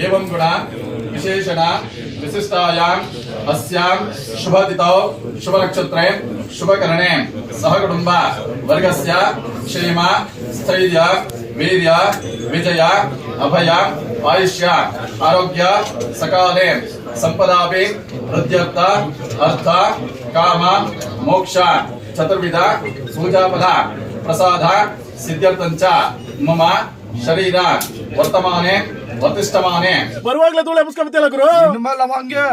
एवं गुण विशेषण विशिष्टायाम् अस्यां शुभतिथौ शुभनक्षत्रे शुभकरणे सहकुटुम्ब वर्गस्य क्षेम स्थैर्य वीर्य विजय अभय आयुष्य आरोग्य सकाले सम्पदापि हृद्यर्थ अर्थ काम मोक्ष चतुर्विध पूजाफल प्रसाद सिद्ध्यर्थञ्च मम ಶರೀರ ವರ್ತಮಾನೆ ವರ್ತಿಷ್ಠಮಾನೆ ಬರುವಾಗ್ಲೇ ಧೂಳೆ ಮುಸ್ಕೊಂಬತ್ತಿಲ್ಲ ಗುರು? ನಿಮ್ಮಲ್ಲ ಹಂಗೆ.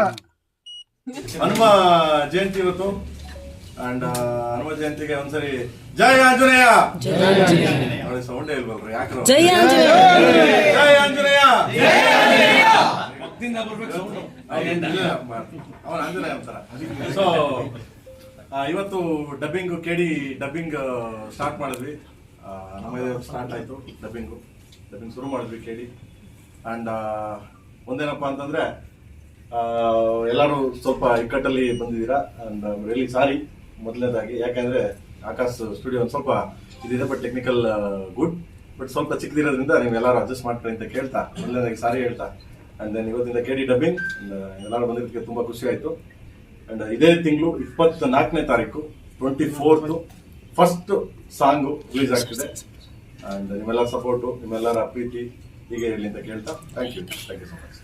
ಹನುಮ ಜಯಂತಿ ಇವತ್ತು. ಅಂಡ್ ಹನುಮ ಜಯಂತಿಗೆ ಒಂದ್ಸರಿ ಜಯ ಆಂಜನೇಯ. ಅವಳಿಗೆ ಸೌಂಡೇ ಇಲ್ವಲ್ರಿ ಯಾಕೆ ಜಯ ಆಂಜನೇಯ. ಅವನ ಆಂಜನೇಯ ಅಂತಾರ. ಸೊ ಇವತ್ತು ಡಬ್ಬಿಂಗ್ ಕೆಡಿ ಡಬ್ಬಿಂಗ್ ಸ್ಟಾರ್ಟ್ ಮಾಡಿದ್ವಿ. ನಮ್ಮ ನಮ್ಮದೇ ಸ್ಟಾರ್ಟ್ ಆಯ್ತು ಡಬ್ಬಿಂಗು ಡಬ್ಬಿಂಗ್ ಶುರು ಮಾಡಿದ್ವಿ ಕೆಡಿ ಅಂಡ್ ಒಂದೇನಪ್ಪ ಅಂತಂದ್ರೆ ಎಲ್ಲರೂ ಸ್ವಲ್ಪ ಇಕ್ಕಟ್ಟಲ್ಲಿ ಬಂದಿದ್ದೀರಾ? ಅಂಡ್ ರಿಯಲಿ ಸಾರಿ ಮೊದಲನೇದಾಗಿ. ಯಾಕಂದ್ರೆ ಆಕಾಶ್ ಸ್ಟುಡಿಯೋ ಒಂದು ಸ್ವಲ್ಪ ಇದಿದೆ ಬಟ್ ಟೆಕ್ನಿಕಲ್ ಗುಡ್ ಬಟ್ ಸ್ವಲ್ಪ ಚಿಕ್ಕದಿರೋದ್ರಿಂದ ನೀವು ಎಲ್ಲರೂ ಅಡ್ಜಸ್ಟ್ ಮಾಡ್ಕೊಳ್ಳಿ ಅಂತ ಕೇಳ್ತಾ, ಮೊದಲನೇದಾಗಿ ಸಾರಿ ಹೇಳ್ತಾ. ಅಂಡ್ ದೆನ್ ಇವತ್ತಿಂದ ಕೆ ಡಿ ಡಬ್ಬಿಂಗ್ ಎಲ್ಲರೂ ಬಂದಿದ್ದಕ್ಕೆ ತುಂಬಾ ಖುಷಿ ಆಯ್ತು. ಅಂಡ್ ಇದೇ ತಿಂಗಳು ಇಪ್ಪತ್ತ ನಾಲ್ಕನೇ ತಾರೀಕು twenty fourth first song release ಆಗ್ತಿದೆ ಅಂಡ್ ನಿಮ್ಮೆಲ್ಲರ ಸಪೋರ್ಟು ನಿಮ್ಮೆಲ್ಲರ ಪ್ರೀತಿ ಹೀಗೆ ಇರಲಿ ಅಂತ ಕೇಳ್ತಾ thank you thank you so much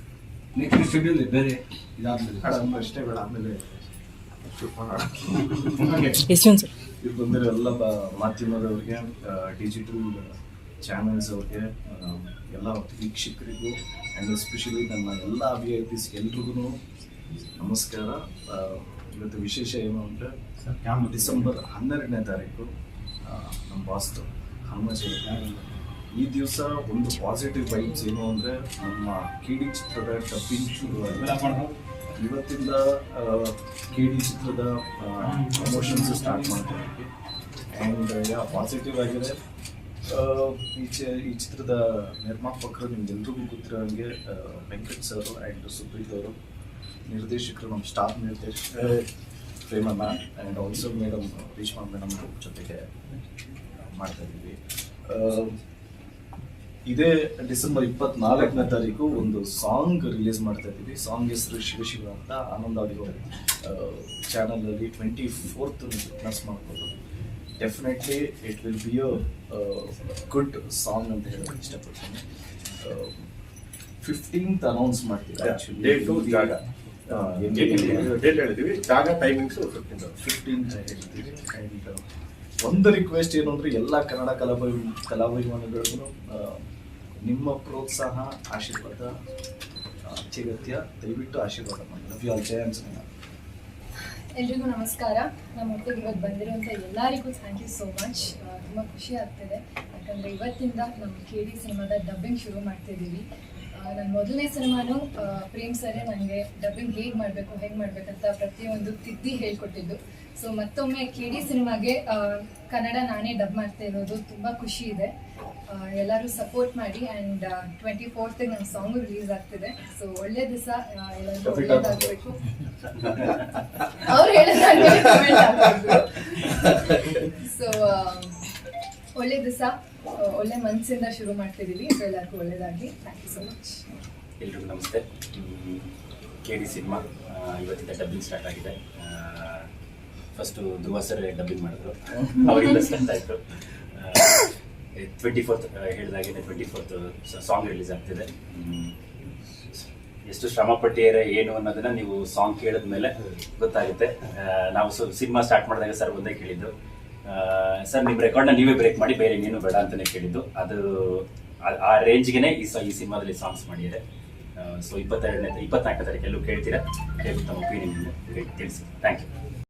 next schedule ಬೇರೆ ಇದಾದ್ಮೇಲೆ. ಅಷ್ಟೇ ಬೇಡ ಆಮೇಲೆ ಇದು ಬಂದಿರೋ ಎಲ್ಲ ಬ- ಮಾಧ್ಯಮದವ್ರಿಗೆ ಡಿಜಿಟಲ್ ಚಾನೆಲ್ಸ್ ಅವ್ರಿಗೆ ಎಲ್ಲ ವೀಕ್ಷಕರಿಗೂ ಆ್ಯಂಡ್ ಎಸ್ಪೆಷಲಿ ನನ್ನ ಎಲ್ಲ ವಿ ಐ ಪಿಸ್ ಎಲ್ರಿಗೂ ನಮಸ್ಕಾರ. ಇವತ್ತು ವಿಶೇಷ ಏನು ಅಂದರೆ ಡಿಸೆಂಬರ್ ಹನ್ನೆರಡನೇ ತಾರೀಕು ನಮ್ಮ ಬಾಸ್ತು ಹನುಮ ಜಯಂತಿ ಈ ದಿವಸ ಒಂದು ಪಾಸಿಟಿವ್ ವೈಬ್ಸ್ ಏನು ಅಂದರೆ ನಮ್ಮ ಕಿಡಿ ಚಿತ್ರದ ಡಬ್ಬಿಂಗ್ ಶುರು ಆಗಿದೆ ಇವತ್ತಿಂದ ಕೆ ಡಿ ಚಿತ್ರದ ಪ್ರಮೋಷನ್ಸ್ ಸ್ಟಾರ್ಟ್ ಮಾಡ್ತಾ ಇದ್ವಿ ಆ್ಯಂಡ್ ಯಾ ಪಾಸಿಟಿವ್ ಆಗಿದೆ. ಈ ಚಿ ಈ ಚಿತ್ರದ ನಿರ್ಮಾಪಕರು ನಿಮ್ಗೆಲ್ರಿಗೂ ಗೊತ್ತಿರೋ ಹಾಗೆ ವೆಂಕಟ್ ಸರ್ ಆ್ಯಂಡ್ ಸುಪ್ರೀತ್ ಅವರು. ನಿರ್ದೇಶಕರು ನಮ್ಮ ಸ್ಟಾಫ್ ನಿರ್ದೇಶಕ ma'am and also madam Reshma madam ಜೊತೆಗೆ ಮಾಡ್ತಾ ಇದ್ದೀವಿ. ಇದೇ ಡಿಸೆಂಬರ್ ಇಪ್ಪತ್ನಾಲ್ಕನೇ ತಾರೀಕು ಒಂದು ಸಾಂಗ್ ರಿಲೀಸ್ ಮಾಡ್ತಾ ಇದ್ದೀವಿ. ಸಾಂಗ್ ಹೆಸರು ಶಿವ ಶಿವ ಅಂತ ಆನಂದ್ ಆಡಿಯೋ ಚಾನಲ್ ಅಲ್ಲಿ ಟ್ವೆಂಟಿ ಫೋರ್ತ್ ಪ್ಲಸ್ ಮಾಡ್ಬೋದು. Definitely it will be a good song ಅಂತ ಹೇಳೋಕೆ ಇಷ್ಟಪಡ್ತೀನಿ. ಫಿಫ್ಟೀನ್ತ್ ಅನೌನ್ಸ್ ಮಾಡ್ತೀವಿ ಡೇಟು ಜಾಗ. ಡೇಟ್ ಹೇಳ್ತೀವಿ ಜಾಗ ಟೈಮಿಂಗ್ಸ್ ಫಿಫ್ಟೀನ್ ಫಿಫ್ಟೀನ್ ಹೇಳ್ತೀವಿ ಆ್ಯಂಡ್ ಒಂದು ರಿಕ್ವೆಸ್ಟ್ ಏನು ಅಂದರೆ ಎಲ್ಲ ಕನ್ನಡ ಕಲಾಭಿ ಕಲಾಭಿಮಾನಿಗಳಿಗೂ ನಿಮ್ಮ ಪ್ರೋತ್ಸಾಹ, ಆಶೀರ್ವಾದ ಅತ್ಯಗತ್ಯ, ದಯವಿಟ್ಟು ಆಶೀರ್ವಾದ ಮಾಡಿ. ಜಯ ಎಲ್ರಿಗೂ ನಮಸ್ಕಾರ. ನಮ್ಮ ಒಟ್ಟಿಗೆ ಇವತ್ತು ಬಂದಿರುವಂಥ ಎಲ್ಲರಿಗೂ ಥ್ಯಾಂಕ್ ಯು ಸೋ ಮಚ್ ತುಂಬ ಖುಷಿ ಆಗ್ತಿದೆ. ಯಾಕಂದರೆ ಇವತ್ತಿಂದ ನಮ್ಮ ಕೆ ಡಿ ಸಿನಿಮಾದ ಡಬ್ಬಿಂಗ್ ಶುರು ಮಾಡ್ತಿದ್ದೀವಿ. ನನ್ನ ಮೊದಲನೇ ಸಿನಿಮಾನು ಪ್ರೇಮ್ ಸರೇ ನನಗೆ ಡಬ್ಬಿಂಗ್ ಹೇಗೆ ಮಾಡಬೇಕು ಹೆಂಗೆ ಮಾಡಬೇಕಂತ ಪ್ರತಿಯೊಂದು ತಿದ್ದಿ ಹೇಳ್ಕೊಟ್ಟಿದ್ದು. ಸೊ ಮತ್ತೊಮ್ಮೆ ಡಿ ಸಿನಿಮಾಗೆ ಕನ್ನಡ ನಾನೇ ಡಬ್ ಮಾಡ್ತಾ ಇರೋದು ತುಂಬ ಖುಷಿ ಇದೆ. ಎಲ್ಲರೂ ಸಪೋರ್ಟ್ ಮಾಡಿ ಆ್ಯಂಡ್ ಟ್ವೆಂಟಿ ಫೋರ್ತಿಗೆ ನನ್ನ ಸಾಂಗ್ ರಿಲೀಸ್ ಆಗ್ತಿದೆ. ಸೊ ಒಳ್ಳೆ ದಿವಸ ಎಲ್ಲರಿಗೂ ಒಳ್ಳೇದಾಗಬೇಕು. ಅವ್ರು ಹೇಳಿದ್ರೆ ಸೊ ಒಳ್ಳೆ ದಿವಸ ಒಳ್ಳೆ ಮನಸ್ಸಿಂದ ಶುರು ಮಾಡ್ತಿದ್ದೀವಿ ಎಲ್ಲರಿಗೂ ಒಳ್ಳೇದಾಗಿ ಥ್ಯಾಂಕ್ ಯು ಸೊ ಮಚ್ ಎಲ್ರಿಗೂ ನಮಸ್ತೆ. ಕೆ ಡಿ ಸಿನಿಮಾ ಇವತ್ತಿಂದ ಡಬ್ಬಿಂಗ್ ಸ್ಟಾರ್ಟ್ ಆಗಿದೆ. ಫಸ್ಟು ಧ್ರುವ ಸರ್ ಡಬ್ಬಿಂಗ್ ಮಾಡಿದ್ರು. ಅವರಿಂದ ಸ್ಟಾರ್ಟ್ ಆಯಿತು. ಟ್ವೆಂಟಿ ಫೋರ್ತ್ ಹೇಳಿದಾಗೆ ಟ್ವೆಂಟಿ ಫೋರ್ತ್ ಸಾಂಗ್ ರಿಲೀಸ್ ಆಗ್ತಿದೆ. ಎಷ್ಟು ಶ್ರಮ ಪಟ್ಟಿಯರೇ ಏನು ಅನ್ನೋದನ್ನ ನೀವು ಸಾಂಗ್ ಕೇಳಿದ ಮೇಲೆ ಗೊತ್ತಾಗುತ್ತೆ ನಾವು ಸಿನಿಮಾ ಸ್ಟಾರ್ಟ್ ಮಾಡಿದಾಗ ಸರ್ ಒಂದೇ ಕೇಳಿದ್ದು. ಸರ್ ನಿಮ್ಮ ರೆಕಾರ್ಡ್ನ ನೀವೇ ಬ್ರೇಕ್ ಮಾಡಿ, ಬೇರೆ ಇನ್ನೇನು ಬೇಡ ಅಂತಾನೆ ಕೇಳಿದ್ದು. ಅದು, ಆ- ರೇಂಜ್ಗೆನೇ ರೇಂಜ್ಗೆ ಈ ಈ ಸಿನಿಮಾದಲ್ಲಿ ಸಾಂಗ್ಸ್ ಮಾಡಿದೆ ಸೊ ಇಪ್ಪತ್ತೆರಡನೇ ಇಪ್ಪತ್ನಾಲ್ಕನೇ ತಾರೀಕು ಎಲ್ಲೂ ಕೇಳ್ತೀರಾ? ಕೇಳ್ಬಿಟ್ಟು ತಮ್ಮ ಒಪಿನಿಯನ್ ತಿಳಿಸಿ. Thank you